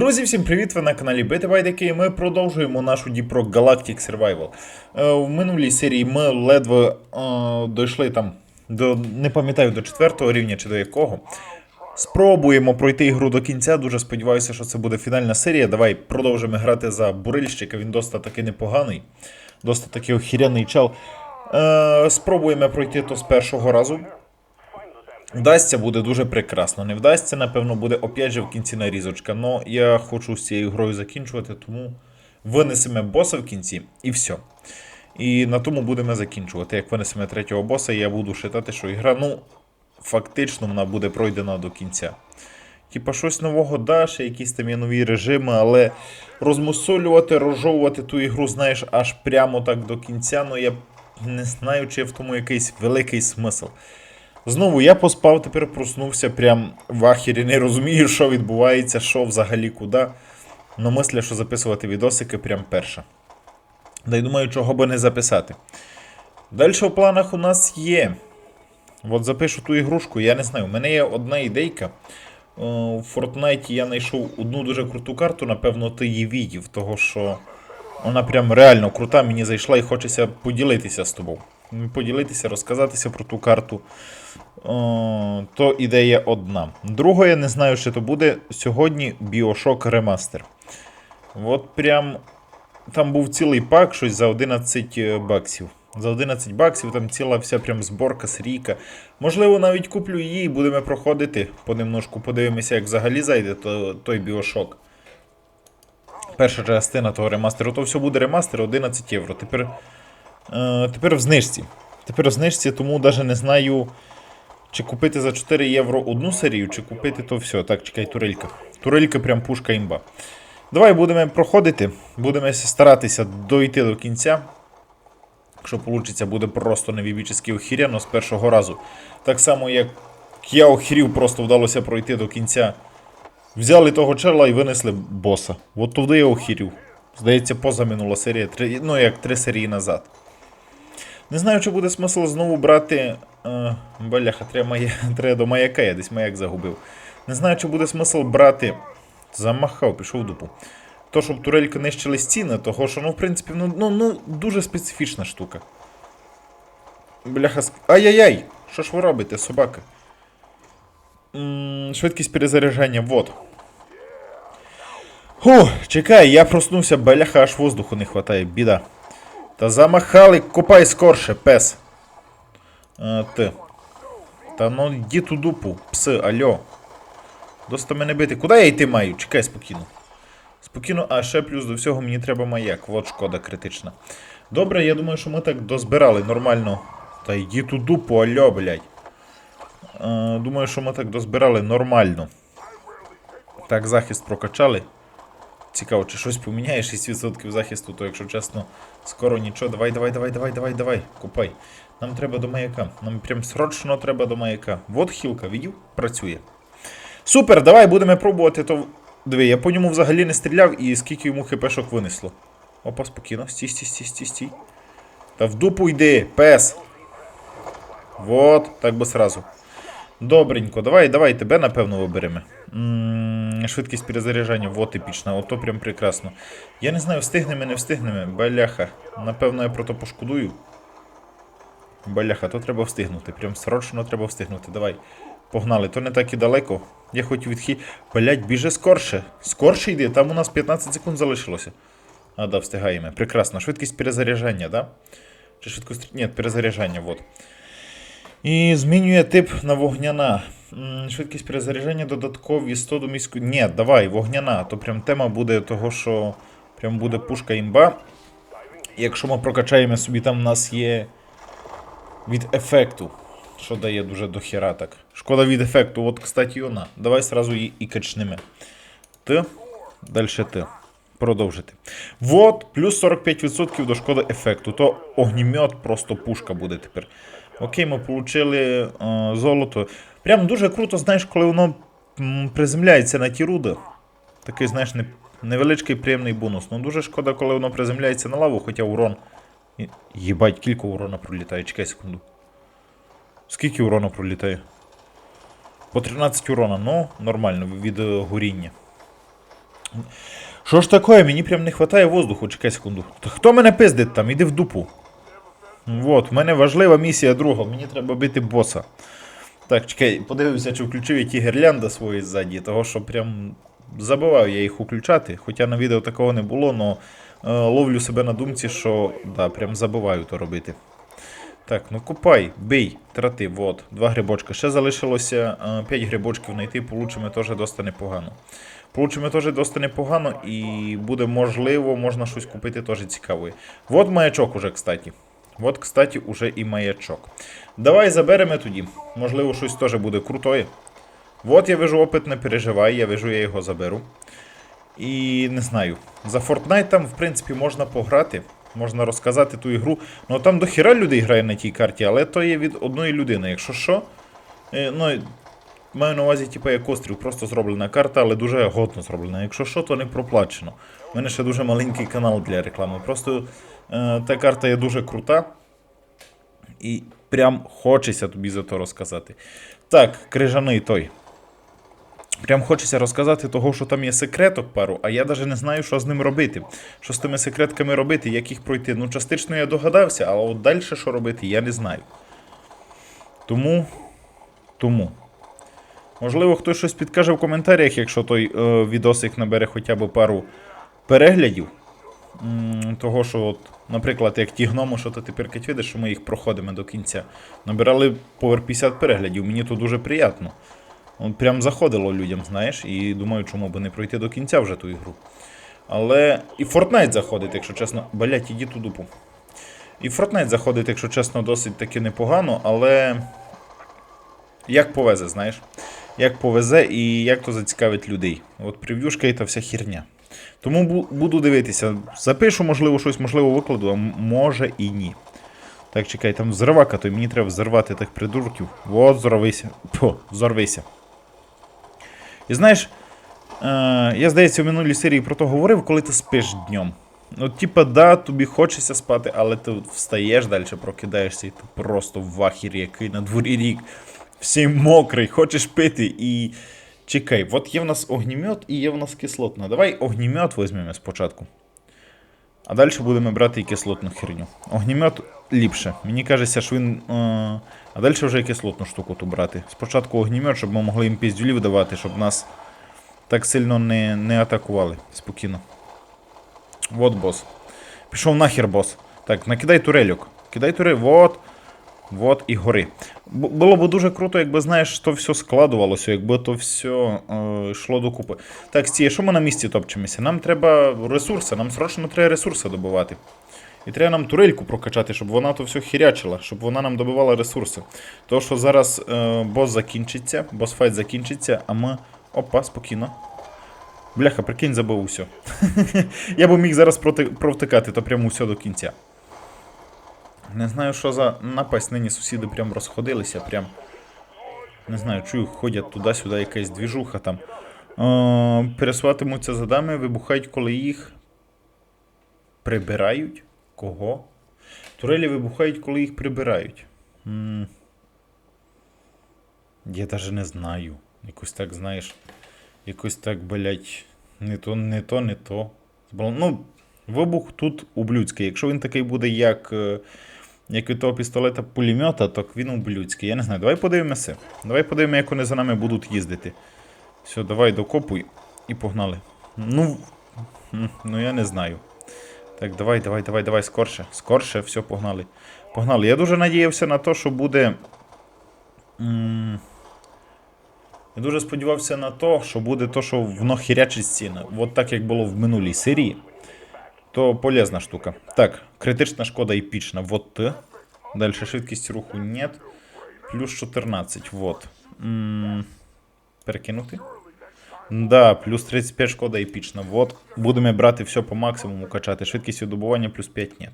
Друзі, всім привіт! Ви на каналі Бетабайдики і ми продовжуємо нашу Діпро Galactic Survival. Е, в минулій серії ми ледве е, дійшли там до, не пам'ятаю, до четвертого рівня чи до якого. Спробуємо пройти ігру до кінця. Дуже сподіваюся, що це буде фінальна серія. Давай продовжимо грати за бурильщика. Він досить таки непоганий, досить таки охіряний чел. Е, спробуємо пройти то з першого разу. Вдасться, буде дуже прекрасно. Не вдасться, напевно, буде опять же в кінці нарізочка. Но я хочу з цією грою закінчувати, тому винесемо боса в кінці і все. І на тому будемо закінчувати. Як винесемо третього боса, я буду вважати, що ігра, ну, фактично, вона буде пройдена до кінця. Типа щось нового даш, якісь там є нові режими, але розмусолювати, розжовувати ту ігру, знаєш, аж прямо так до кінця, ну я не знаю, чи є в тому якийсь великий смисл. Знову я поспав, тепер проснувся прям в ахері, не розумію, що відбувається, що взагалі куди. Но мисля, що записувати відосики прям перша. Да й думаю, чого би не записати. Далі в планах у нас є. От запишу ту ігрушку, я не знаю. У мене є одна ідейка. О, В Fortnite я знайшов одну дуже круту карту, напевно, ти її відів, того що вона прям реально крута, мені зайшла і хочеться поділитися з тобою. Поділитися, розказатися про ту карту. О, то ідея одна. Друга, я не знаю, що то буде. Сьогодні Bioshock Remaster. От прям. Там був цілий пак, щось за 11 баксів. За 11 баксів там ціла вся прям зборка, срійка. Можливо, навіть куплю її і будемо проходити понемножку, подивимося, як взагалі зайде то, той Біошок. Перша частина того ремастеру. То все буде ремастер 11 євро. Тепер, е, тепер в знижці. Тепер в знижці, тому навіть не знаю, чи купити за 4 євро одну серію, чи купити то все. Так, чекай, турелька. Турелька прям пушка імба. Давай будемо проходити, будемо старатися дойти до кінця. Якщо вийде, буде просто невібічески охіряно з першого разу. Так само, як я охірів, просто вдалося пройти до кінця. Взяли того черла і винесли боса. От туди я охірів. Здається, поза минула серія, три, ну як три серії назад. Не знаю, чи буде смисл знову брати. Е, Бляха, треба, має, треба до маяка, я десь маяк загубив. Не знаю, чи буде смисл брати. Замахав, пішов в дупу. То, щоб турельки нищили стіни, того що, ну, в принципі, ну, ну, ну дуже специфічна штука. Бляха. Ай-яй-яй! Що ж ви робите, собака? М, швидкість перезаряджання, вот. Фу, чекай, я проснувся, бляха, аж воздуху не хватає, біда. Та замахали, копай скорше, пес. Ти. Та ну йди ту дупу, пси, альо. Доста мене бити. Куди я йти маю? Чекай спокійно. Спокійно, а ще плюс до всього мені треба маяк. От шкода критична. Добре, я думаю, що ми так дозбирали нормально. Та йди ту дупу, альо, блядь. Думаю, що ми так дозбирали нормально. Так, захист прокачали. Цікаво, чи щось поміняє 6% захисту, то якщо чесно, скоро нічого. Давай, давай, давай, давай, давай, давай. Купай. Нам треба до маяка. Нам прям срочно треба до маяка. Вот хілка, видів? Працює. Супер, давай будемо пробувати. То... Диви, я по ньому взагалі не стріляв і скільки йому хпшок винесло. Опа, спокійно. Стій, стій, стій, стій, стій. Та в дупу йди, пес. Вот, так би сразу. Добренько, давай, давай, тебе напевно виберемо. Швидкість перезаряджання, вот епічна, ото прям прекрасно. Я не знаю, встигнемо, не встигнемо. Баляха. Напевно, я про то пошкодую. Баляха, то треба встигнути. Прям срочно треба встигнути. Давай. Погнали, то не так і далеко. Я хотів відхи. Блять, біже скорше. Скорше йди, там у нас 15 секунд залишилося. А, да, встигаємо. Прекрасно. Швидкість перезаряджання, да? Чи швидкість. Ні, перезаряджання, вот. І змінює тип на вогняна. Швидкість перезаряджання додаткові 100 до міської. Ні, давай, вогняна. То прям тема буде того, що прям буде пушка імба. Якщо ми прокачаємо собі, там у нас є від ефекту. Що дає дуже дохера так. Шкода від ефекту. От, кстати, вона. Давай сразу її і качнемо. Ти. Далі ти. Продовжити. Вот, плюс 45% до шкоди ефекту. То огнімет просто пушка буде тепер. Окей, ми отримали е, золото. Прям дуже круто, знаєш, коли воно приземляється на ті руди. Такий, знаєш, не, невеличкий приємний бонус. Ну дуже шкода, коли воно приземляється на лаву, хоча урон. Єбать, кілька урона пролітає, чекай секунду. Скільки урона пролітає? По 13 урона, ну, нормально, від е, горіння. Що ж таке? Мені прям не вистачає воздуху, чекай секунду. Та хто мене пиздить там? Іди в дупу. Вот, в мене важлива місія друга, мені треба бити боса. Так, чекай, подивився, чи включив які гірлянди свої ззаді, того що прям забував я їх включати. Хоча на відео такого не було, але ловлю себе на думці, що да, прям забуваю то робити. Так, ну купай, бий, трати, вот, два грибочка. Ще залишилося 5 грибочків знайти, получимо теж досить непогано. Получимо теж досить непогано і буде можливо, можна щось купити теж цікаве. Вот маячок уже, кстати. Вот, кстати, уже і маячок. Давай заберемо тоді. Можливо, щось теж буде крутое. Вот я вижу опит, не переживай, я вижу, я його заберу. І не знаю. За Fortnite в принципі, можна пограти, можна розказати ту ігру. Ну там до хіра людей грає на тій карті, але то є від одної людини. Якщо що. е, Ну, маю на увазі, типу, як острів, просто зроблена карта, але дуже годно зроблена. Якщо що, то не проплачено. У мене ще дуже маленький канал для реклами. Просто та карта є дуже крута. І прям хочеться тобі за то розказати. Так, крижаний той. Прям хочеться розказати того, що там є секреток пару, а я навіть не знаю, що з ним робити. Що з тими секретками робити, як їх пройти. Ну, частично я догадався, але от далі що робити, я не знаю. Тому. Тому. Можливо, хтось щось підкаже в коментарях, якщо той е, відосик набере хоча б пару переглядів. Того, що, от, наприклад, як ті гноми, що ти тепер видиш, що ми їх проходимо до кінця. Набирали повер 50 переглядів, мені то дуже приємно. Прям заходило людям, знаєш, і думаю, чому би не пройти до кінця вже ту ігру. Але і Fortnite заходить, якщо чесно. Блять, іди ту дупу. І Fortnite заходить, якщо чесно, досить таки непогано, але. Як повезе, знаєш? Як повезе і як то зацікавить людей. От прев'юшка і та вся херня. Тому буду дивитися. Запишу, можливо, щось, можливо, викладу, а може і ні. Так, чекай, там взривака, то мені треба взорвати тих придурків. От, взорвися. Фу, взорвися. І знаєш, е, я здається, в минулій серії про то говорив, коли ти спиш днем. Ну, типа, да, тобі хочеться спати, але ти встаєш далі, прокидаєшся, і ти просто в ахірі, який на дворі рік. Всі мокрий, хочеш пити і. Чекай, от є в нас огнімет і є в нас кислотна. Давай огнімет візьмемо спочатку. А далі будемо брати і кислотну херню. Огнімет ліпше. Мені кажеться, що він. Е... А далі вже і кислотну штуку ту брати. Спочатку огнімет, щоб ми могли їм піздюлів давати, щоб нас так сильно не, не атакували. Спокійно. Вот бос. Пішов нахер бос. Так, накидай турельок. Кидай турель. Вот. Вот і гори. Було б дуже круто, якби знаєш, то все складувалося, якби то все е, йшло докупи. Так, стій, що ми на місці топчемося? Нам треба ресурси, нам срочно треба ресурси добувати. І треба нам турельку прокачати, щоб вона то все хірячила, щоб вона нам добивала ресурси. То, що зараз е, бос закінчиться, босфайт закінчиться, а ми. Опа, спокійно. Бляха, прикинь, забув усе. Я б міг зараз провтикати, то прямо усе до кінця. Не знаю, що за напасть нині сусіди прям розходилися, прям. Не знаю, чую, ходять туди-сюди якась двіжуха там. Е, пересуватимуться за дами, вибухають, коли їх прибирають. Кого? Турелі вибухають, коли їх прибирають. м Я навіть не знаю. Якось так, знаєш. Якось так, блять, не то, не то, не то. Ну, вибух тут ублюдський. Якщо він такий буде, як, е, як від того пістолета пулемета, то він ублюдський. Я не знаю. Давай подивимося. Давай подивимося, як вони за нами будуть їздити. Все, давай докопуй і погнали. Ну, ну я не знаю. Так, давай, давай, давай, давай, скорше. Скорше, все, погнали. Погнали. Я дуже надіявся на те, що буде. я дуже сподівався на те, що буде то, що воно хірячить стіни. От так як було в минулій серії. То полезна штука. Так, критична шкода епічна. Вот. Далі швидкість руху нет. Плюс 14. Вот. М, Перекинути. Да, плюс 35 шкода епічна. Вот. Будемо брати все по максимуму качати. Швидкість добування плюс 5 нет.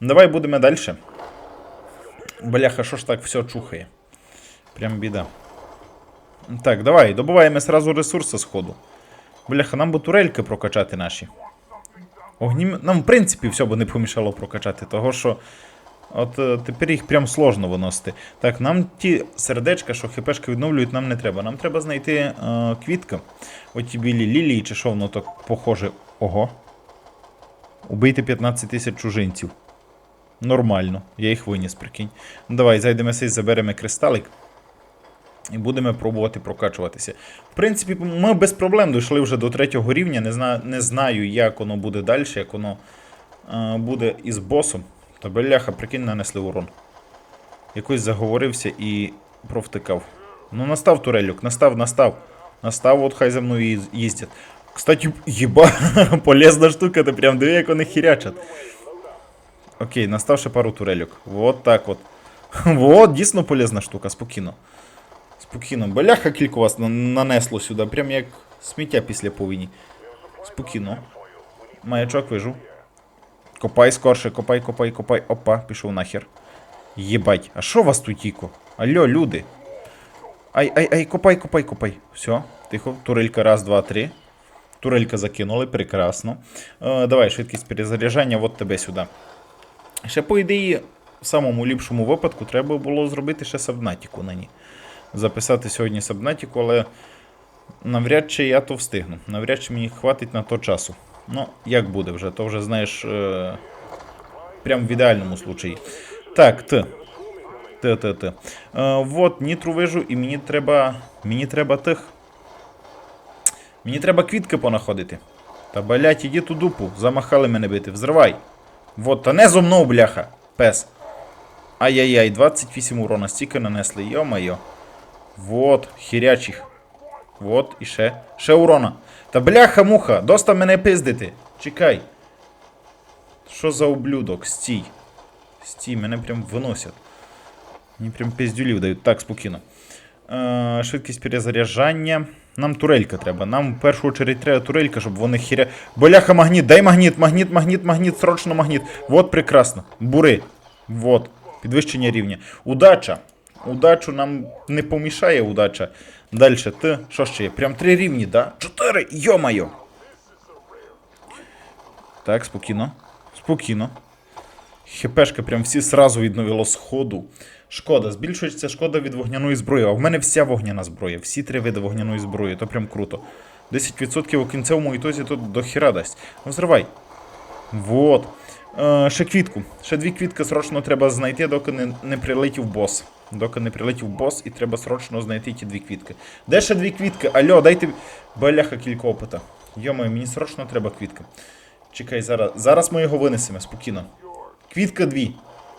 Давай будемо далі. Бляха, що ж так все чухає? Прям біда. Так, давай, добуваємо сразу ресурси з ходу. Бляха, нам би турельки прокачати наші. Огнім... Нам, в принципі, все би не помішало прокачати, того що От е, тепер їх прям сложно виносити. Так, нам ті сердечка, що хпшки відновлюють, нам не треба. Нам треба знайти е, квітка. Оті білі лілії, чи що воно так похоже. Ого. Убийте 15 тисяч чужинців. Нормально, я їх виніс, прикинь. Ну давай, зайдемо сей, заберемо кристалик. І будемо пробувати прокачуватися. В принципі, ми без проблем дійшли вже до третього рівня. Не знаю, не знаю як воно буде далі, як воно е, буде із босом. Та бляха, прикинь, нанесли урон. Якось заговорився і провтикав. Ну, настав турельок, настав, настав. Настав, от хай за мною їздять. Кстати, єба, полезна штука, ти прям диви, як вони хірячать. Окей, настав ще пару турельок. Вот так от. Вот, дійсно полезна штука, спокійно. Спокійно. Бляха кілька вас нанесло сюди, прям як сміття після повіні. Спокійно. Маячок вижу. Копай скорше, копай, копай, копай. Опа, пішов нахер. Єбать, а що у вас тут тіко? Алло, люди. Ай, ай, ай, копай, копай, копай. Все, тихо. Турелька, раз, два, три. Турелька закинули, прекрасно. Е, давай, швидкість перезаряджання, от тебе сюди. Ще, по ідеї, в самому ліпшому випадку треба було зробити ще сабнатіку на ній. Записати сьогодні сабнатіку, але навряд чи я то встигну. Навряд чи мені хватить на то часу. Ну, як буде вже, то вже знаєш. Е... Прям в ідеальному случаї. Так, Т. Т, Т, Т. Е, вот, нітру вижу, і мені треба. Мені треба тих. Мені треба квітки понаходити. Та блять, іди ту дупу, замахали мене бити, взривай. Вот, та не зо мною, бляха, пес. Ай-яй-яй, 28 урона стільки нанесли, йо-моє. Вот, хірячих. Вот, і ще. Ще урона. Та бляха-муха, доста мене пиздити. Чекай. Що за ублюдок? Стій. Стій, мене прям виносять. Мені прям пиздюлів дають. Так, спокійно. Е, швидкість перезаряджання. Нам турелька треба. Нам в першу очередь треба турелька, щоб вони хіря. Бляха, магніт, дай магніт, магніт, магніт, магніт, срочно магніт. Вот прекрасно. Бури. Вот. Підвищення рівня. Удача. Удачу нам не помішає удача. Далі, ти. Що ще є? Прям три рівні, да? Чотири! Йо-майо! Так, спокійно. Спокійно. ХПшка прям всі сразу відновило з ходу. Шкода, збільшується шкода від вогняної зброї. А в мене вся вогняна зброя, всі три види вогняної зброї, то прям круто. 10% у кінцевому ітозі тут до хіра дасть. Ну, зривай. Вот. Е, ще квітку. Ще дві квітки срочно треба знайти, доки не, не прилетів бос. Доки не прилетів бос, і треба срочно знайти ті дві квітки. Де ще дві квітки? Алло, дайте. Бляха, кілька опита. Йомаю, мені срочно треба квітка. Чекай, зараз. Зараз ми його винесемо, спокійно. Квітка дві.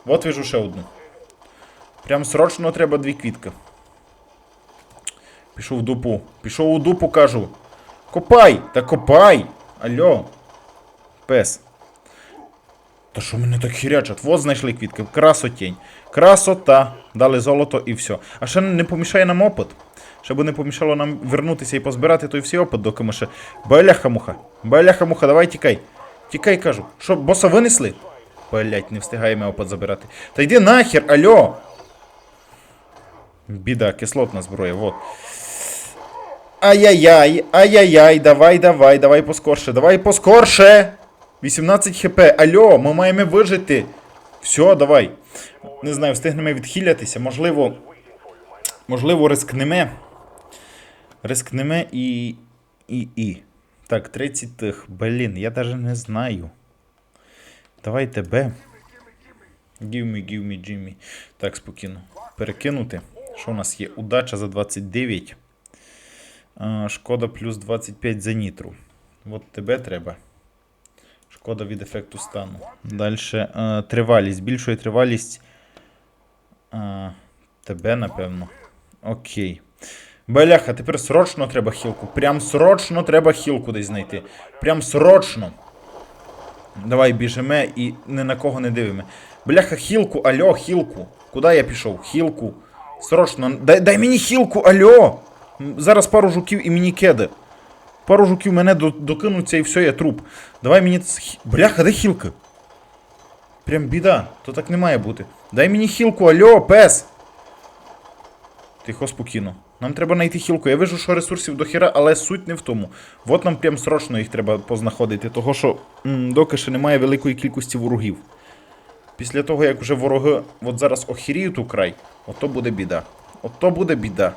От вижу ще одну. Прям срочно треба дві квітки. Пішов в дупу. Пішов у дупу, кажу. Копай! Та копай! Алло. Пес. Та що мене так хірячать? Вот знайшли квітки. Красотень. Красота. Дали золото і все. А ще не помішає нам опит. Щоб не помішало нам вернутися і позбирати той всій опит, доки ми ще. Бляха-муха. Бляха-муха, давай тікай. Тікай, кажу. Що, боса винесли? Блять, не встигаємо опит забирати. Та йди нахер, алло! Біда, кислотна зброя, вот. Ай-яй-яй, ай-яй-яй, давай, давай, давай поскорше, давай поскорше! 18 хп, алло, ми маємо вижити. Все, давай. Не знаю, встигнемо відхилятися, можливо. Можливо, рискнеме. Рискнеме і. і. і. Так, 30 тих. Блін, я навіть не знаю. Давай тебе. Give me, Jimmy. Так, спокійно. Перекинути. Що у нас є? Удача за 29. Шкода плюс 25 за нітру. От тебе треба. Шкода від ефекту стану. Далі. тривалість. Збільшує тривалість. А, тебе, напевно. Окей. Бляха, тепер срочно треба хілку. Прям срочно треба хілку десь знайти. Прям срочно. Давай біжимо і ні на кого не дивимо. Бляха, хілку, алло, хілку. Куди я пішов? Хілку. Срочно. Дай, дай мені хілку, алло. Зараз пару жуків і мені кеди. Пару жуків мене докинуться і все, я труп. Давай мені. Бляха, де хілка? Прям біда, то так не має бути. Дай мені хілку, алло, пес. Тихо, спокійно. Нам треба знайти хілку. Я вижу, що ресурсів до хіра, але суть не в тому. От нам прям срочно їх треба познаходити, того що м, доки ще немає великої кількості ворогів. Після того, як вже вороги от зараз охіріють у край, ото буде біда. Ото буде біда.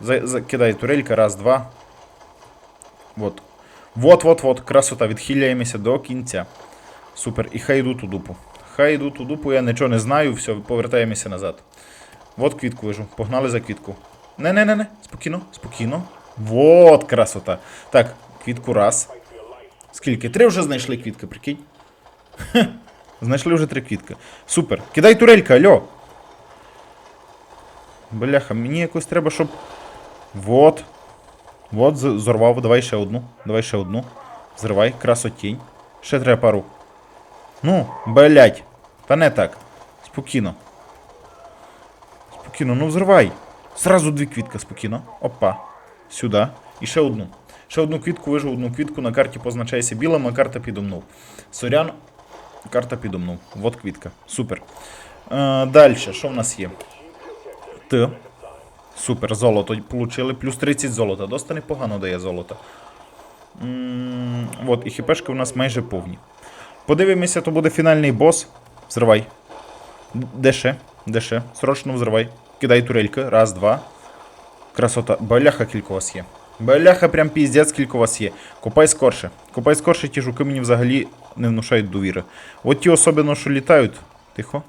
За, за, кидай турелька, раз, два. Вот. Вот, вот, вот, красота, відхиляємося до кінця. Супер. І хай йдуть у дупу. Хай йдуть у дупу, я нічого не знаю, все, повертаємося назад. Вот квітку вижу. Погнали за квітку. Не-не-не-не, спокійно, спокійно. Вот красота. Так, квітку раз. Скільки? Три вже знайшли квітки, прикинь. Знайшли вже три квітки. Супер. Кидай турелька, альо. Бляха, мені якось треба, щоб. Вот. Вот, зорвав. Давай ще одну. Давай ще одну. Зривай, красотінь. Ще треба пару. Ну, блять. Та не так. Спокійно. Спокійно, ну взривай. Сразу дві квітки, спокійно. Опа. Сюди. І ще одну. Ще одну квітку вижу, одну квітку на карті позначається білим, а карта підомнув. Сорян, карта підомнув. Вот квітка. Супер. Е, Далі, що в нас є? Т. Супер, золото получили. Плюс 30 золота. Доста непогано дає золото. М, От, і хіпешки у нас майже повні. Подивимося, то буде фінальний бос. Взривай. Де ще? Де ще? Срочно взривай. Кидай турельки. Раз, два. Красота. Баляха кілько у вас є. Баляха прям піздець кілько у вас є. Копай скорше. Копай скорше, ті жуки мені взагалі не внушають довіри. От ті особливо, що літають. Тихо.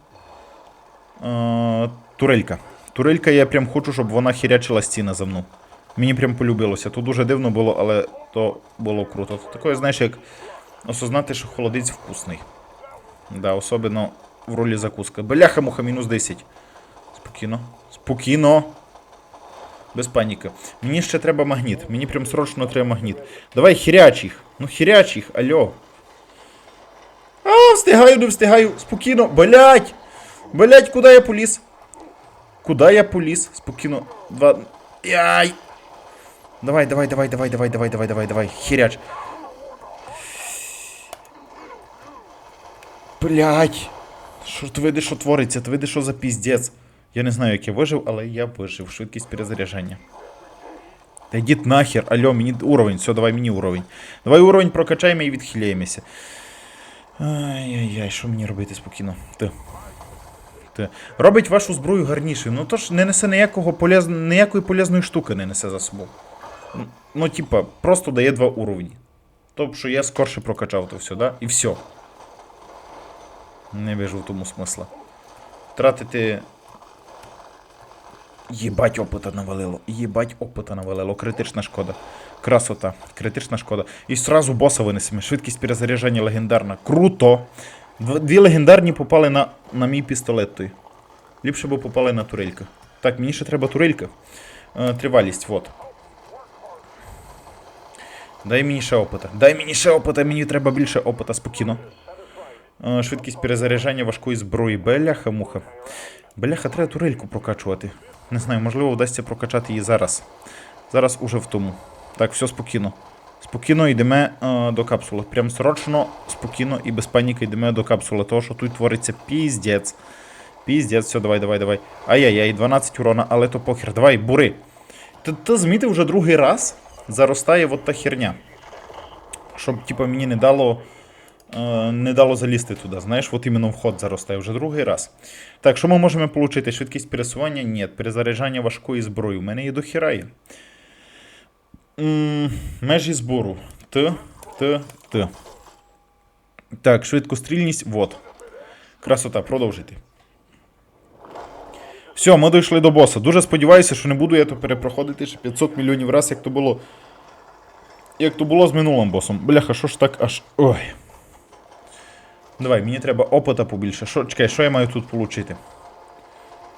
Е, турелька. Турелька, я прям хочу, щоб вона хірячила стіна за мною. Мені прям полюбилося. Тут дуже дивно було, але то було круто. Таке, знаєш, як осознати, що холодець вкусний. Да, особливо в ролі закуска. Бляха муха, мінус 10. Спокійно. Спокійно. Без паніки. Мені ще треба магніт. Мені прям срочно треба магніт. Давай хіряч їх. Ну хіряч їх, альо. А, встигаю, не встигаю. Спокійно. Блять! Блять, куди я поліз? Куди я поліз? Спокійно. Два. Яй! Давай, давай, давай, давай, давай, давай, давай, давай, давай. Хіряч. Блять. Що ти видиш, що твориться? Ти видиш, що за піздець? Я не знаю, як я вижив, але я вижив. Швидкість перезаряджання. Та йдіть нахер, алло, мені уровень, все, давай мені уровень. Давай уровень прокачаємо і відхиляємося. Ай-яй-яй, що мені робити спокійно? Ти. Робить вашу зброю гарнішою. Ну то ж не несе ніякого полез... ніякої полезної штуки не несе за собою. Ну, типа, просто дає два уровні. Тобто, я скорше прокачав то все, да? І все. Не вижу в тому смисла. Тратити. Єбать опита навалило. Єбать опита навалило. Критична шкода. Красота. Критична шкода. І сразу боса винесемо. Швидкість перезаряджання легендарна. Круто! Дв- Дві легендарні попали на, на мій пістолет той. Ліпше би попали на турелька. Так, мені ще треба турелька. Е, тривалість, вот. Дай мені ще опита. Дай мені ще опита, мені треба більше опита, спокійно. Е, Швидкість перезаряджання важкої зброї. Беляха муха. Беляха, треба турельку прокачувати. Не знаю, можливо, вдасться прокачати її зараз. Зараз уже в тому. Так, все спокійно. Спокійно йдемо е, до капсули. Прям срочно, спокійно і без паніки йдемо до капсули, того що тут твориться піздець. Піздець, все, давай, давай, давай. Ай-яй-яй, 12 урона, але то похер. Давай, бури. Ти, ти змітив вже другий раз заростає от та херня. Щоб, типа, мені не дало. е, Не дало залізти туди, знаєш, от іменно вход заростає вже другий раз. Так, що ми можемо отримати? Швидкість пересування? Ні. Перезаряджання важкої зброї. У мене є дохіра. Межі збору. Т, Т, Т. Так, швидкострільність. Вот. Красота, продовжити. Все, ми дійшли до боса. Дуже сподіваюся, що не буду я то перепроходити ще 500 мільйонів раз, як то було. Як то було з минулим босом. Бляха, що ж так аж. Ой. Давай, мені треба опита побільше. Що, чекай, що я маю тут отримати?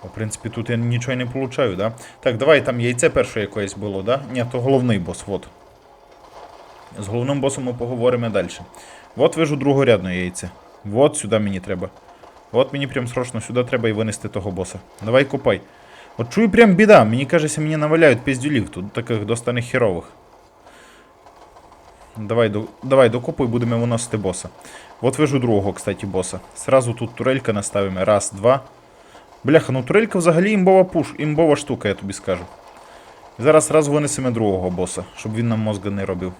В принципі, тут я нічого не получаю, да? Так, давай там яйце перше якесь було, да? Ні, то головний бос, вот. З головним босом ми поговоримо далі. От вижу другорядне яйце. Вот сюди мені треба. От мені прям срочно сюди треба і винести того боса. Давай купай. От чую прям біда. Мені кажеться, мені наваляють піздюлів тут, таких доста херових. Давай, давай докупуй, будемо виносити боса. От вижу другого, кстати, боса. Сразу тут турелька наставимо. Раз, два. Бляха, ну турелька взагалі імбова пуш, імбова штука, я тобі скажу. Зараз сразу винесемо другого боса, щоб він нам мозга не робив.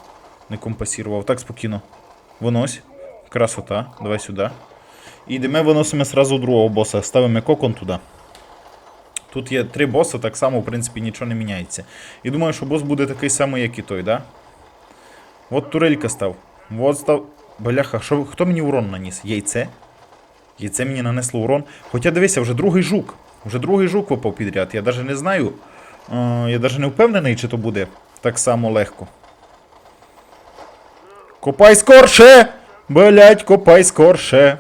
Не компасірував. Так, спокійно. Винось. Красота. Давай сюди. І йдемо виносимо сразу другого боса. Ставимо кокон туди. Тут є три боси, так само, в принципі, нічого не міняється. І думаю, що бос буде такий самий, як і той, да? От турелька став. От став. Бляха, що, хто мені урон наніс? Яйце? Яйце мені нанесло урон. Хоча дивися, вже другий жук. Вже другий жук випав підряд. Я навіть не знаю. Е, я навіть не впевнений, чи то буде так само легко. Копай скорше! Блять, копай скорше.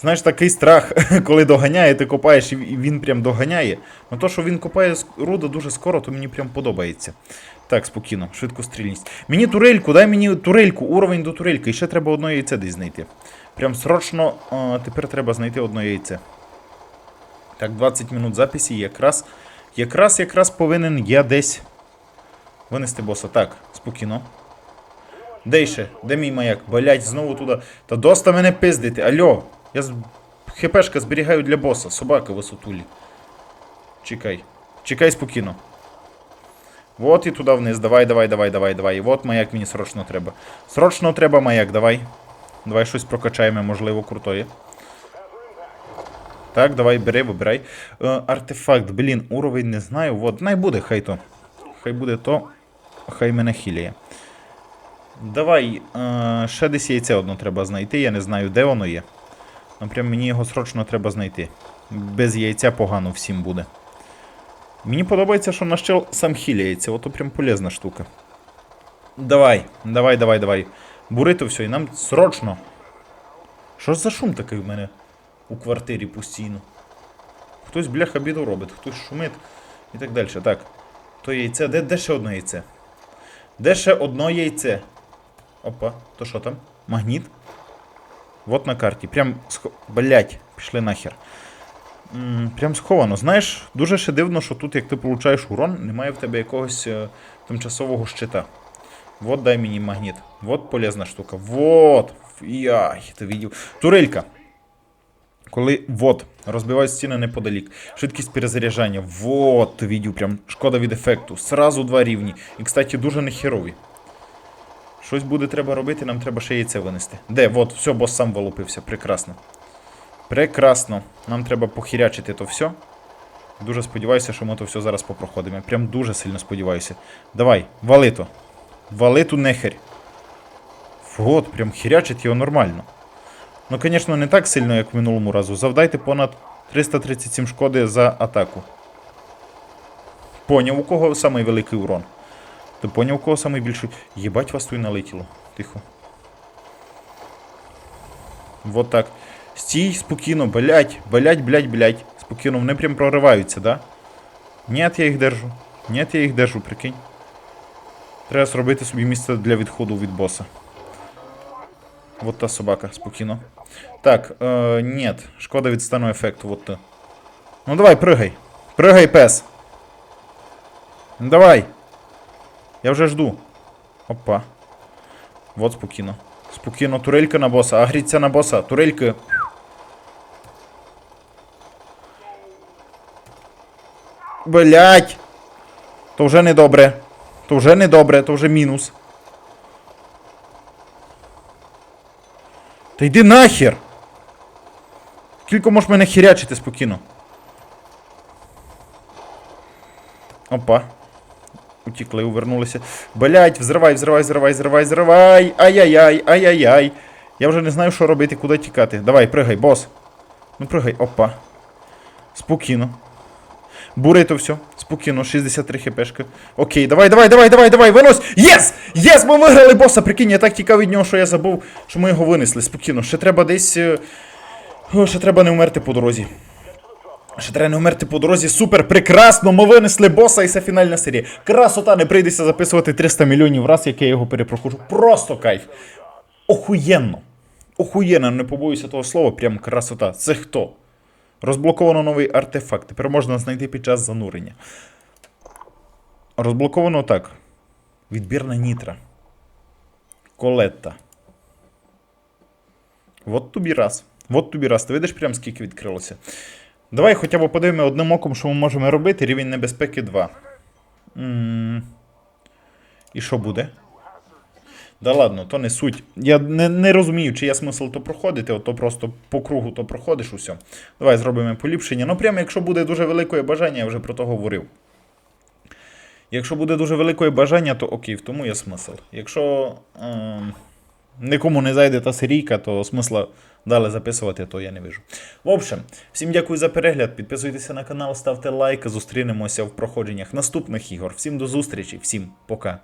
Знаєш, такий страх, коли доганяє, ти копаєш і він прям доганяє. Ну то, що він копає руду дуже скоро, то мені прям подобається. Так, спокійно, швидкострільність. Мені турельку, дай мені турельку, уровень до турельки. І ще треба одно яйце десь знайти. Прям срочно а, тепер треба знайти одно яйце. Так, 20 минут записі, якраз. Якраз, якраз повинен я десь винести боса. Так, спокійно. Де ще? Де мій маяк? Блять, знову туди. Та доста мене пиздити. Алло. Я з... ХПшка зберігаю для боса. Собака висотулі. Чекай. Чекай спокійно. Вот і туди вниз. Давай, давай, давай, давай, давай. Вот маяк мені срочно треба. Срочно треба маяк, давай. Давай щось прокачаємо, можливо, крутое. Так, давай, бери, вибирай. Е, артефакт, блін, уровень не знаю. Вот, най буде, хай то. Хай буде то. Хай мене хіліє. Давай, е, ще десь яйце одно треба знайти, я не знаю, де воно є. Ну прям мені його срочно треба знайти. Без яйця погано всім буде. Мені подобається, що наш чел сам хіляється, ото прям полезна штука. Давай, давай, давай, давай. Бурито все, і нам срочно. Що ж за шум такий в мене у квартирі постійно? Хтось бляха біду робить, хтось шумить і так далі. Так. То яйце, де, де ще одне яйце? Де ще одно яйце? Опа, то що там? Магніт? Вот на карті. Прям схо... Блять, пішли нахер. М, Прям сховано. Знаєш, дуже ще дивно, що тут, як ти получаєш урон, немає в тебе якогось е, тимчасового щита. Вот дай мені магніт. Вот полезна штука. Вот. Яй, ти видів. Турелька. Коли вот, розбивають стіни неподалік. Швидкість перезаряджання. Вот, ти видів, прям шкода від ефекту. Сразу два рівні. І, кстати, дуже нехерові. Щось буде треба робити, нам треба ще яйце винести. Де? Вот, все, бос сам вилупився. Прекрасно. Прекрасно. Нам треба похірячити то все. Дуже сподіваюся, що ми то все зараз попроходимо. Прям дуже сильно сподіваюся. Давай, вали то. Вали ту нехер. Вот, прям хірячить його нормально. Ну, звісно, не так сильно, як в минулому разу. Завдайте понад 337 шкоди за атаку. Поняв, у кого самий великий урон. Ти поняв, у кого самий більший. Єбать вас тут налетіло. Тихо. Вот так. Стій, спокійно, блять, блять, блять, блять. Спокійно, вони прям прориваються, да? Нет, я їх держу. Нет, я їх держу, прикинь. Треба зробити собі місце для відходу від боса. Вот та собака, спокійно. Так, е, нет, шкода від стану ефекту, вот ти. Ну давай, пригай. Пригай, пес. Ну, Давай. Я вже жду. Опа. Вот спокійно. Спокійно, турелька на боса. Агріться на боса. Турельки. Блять. То вже не добре. То вже не добре, то вже мінус. Та йди нахер! Скільки можеш мене хірячити спокійно? Опа. Утікли, увернулися. Блять, взривай, взривай, взривай, взривай, взривай. Ай-яй-яй, ай-яй-яй. Я вже не знаю, що робити, куди тікати. Давай, пригай, бос. Ну пригай, опа. Спокійно. Бурий то все. Спокійно, 63 хпшки. Окей, давай, давай, давай, давай, давай, винось! Єс! Єс! Ми виграли боса! Прикинь, я так тікав від нього, що я забув, що ми його винесли. Спокійно. Ще треба десь. е, ще треба не вмерти по дорозі. Ще треба не вмерти по дорозі. Супер, прекрасно! Ми винесли боса і це фінальна серія. Красота, не прийдеться записувати 300 мільйонів раз, як я його перепроходжу. Просто кайф. Охуєнно. Охуєнно, не побоюся того слова, прям красота. Це хто? Розблоковано новий артефакт. Тепер можна знайти під час занурення. Розблоковано так. Відбірна нітра. Колетта. Вот тобі раз. Вот тобі раз. Ти видиш прям скільки відкрилося. Давай хоча б подивимо одним оком, що ми можемо робити. Рівень небезпеки 2. м І що буде? Да ладно, то не суть. Я не, не розумію, чи є смисл то проходити, ото просто по кругу то проходиш усе. Давай зробимо поліпшення. Ну, прямо якщо буде дуже велике бажання, я вже про то говорив. Якщо буде дуже велике бажання, то окей, в тому є смисл. Якщо ем, нікому не зайде та серійка, то смисла далі записувати, то я не вижу. В общем, всім дякую за перегляд. Підписуйтеся на канал, ставте лайк. Зустрінемося в проходженнях наступних ігор. Всім до зустрічі, всім пока.